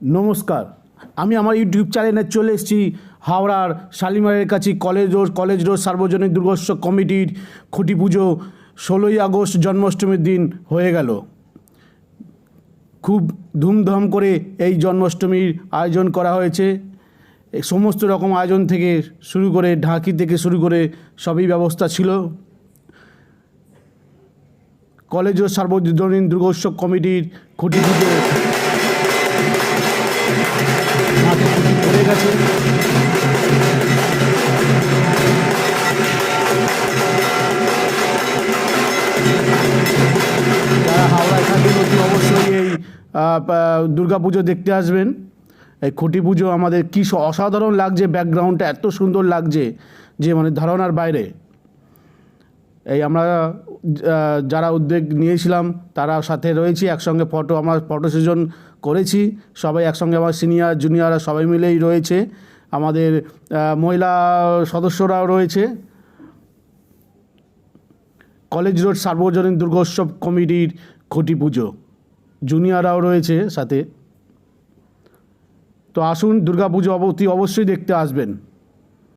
নমস্কার। আমি আমার ইউটিউব চ্যানেলে চলে এসেছি হাওড়ার শালিমারের কাছে কলেজ রোড কলেজ রোড সার্বজনীন দুর্গোৎসব কমিটির খুঁটি পুজো ষোলোই আগস্ট জন্মাষ্টমীর দিন হয়ে গেল। খুব ধুমধাম করে এই জন্মাষ্টমীর আয়োজন করা হয়েছে। সমস্ত রকম আয়োজন থেকে শুরু করে, ঢাকি থেকে শুরু করে সবই ব্যবস্থা ছিল। কলেজ ও সার্বজনীন দুর্গোৎসব কমিটির খুঁটি পুজো যারা হাওড়ায় থাকেন, অতি অবশ্যই এই দুর্গা পুজো দেখতে আসবেন। এই খুঁটি পুজো আমাদের কী অসাধারণ লাগছে ব্যাকগ্রাউন্ডটা এত সুন্দর লাগছে যে মানে ধারণার বাইরে। এই আমরা যারা উদ্যোগ নিয়েছিলাম, তারা সাথে রয়েছি, একসঙ্গে ফটো, আমার ফটো সেশন করেছি। সবাই একসঙ্গে আমার সিনিয়র জুনিয়ররা সবাই মিলেই রয়েছে। আমাদের মহিলা সদস্যরাও রয়েছে। কলেজ রোড সার্বজনীন দুর্গোৎসব কমিটির খুঁটি পুজো। জুনিয়ররাও রয়েছে সাথে। তো আসুন দুর্গাপুজো অতি অবশ্যই দেখতে আসবেন।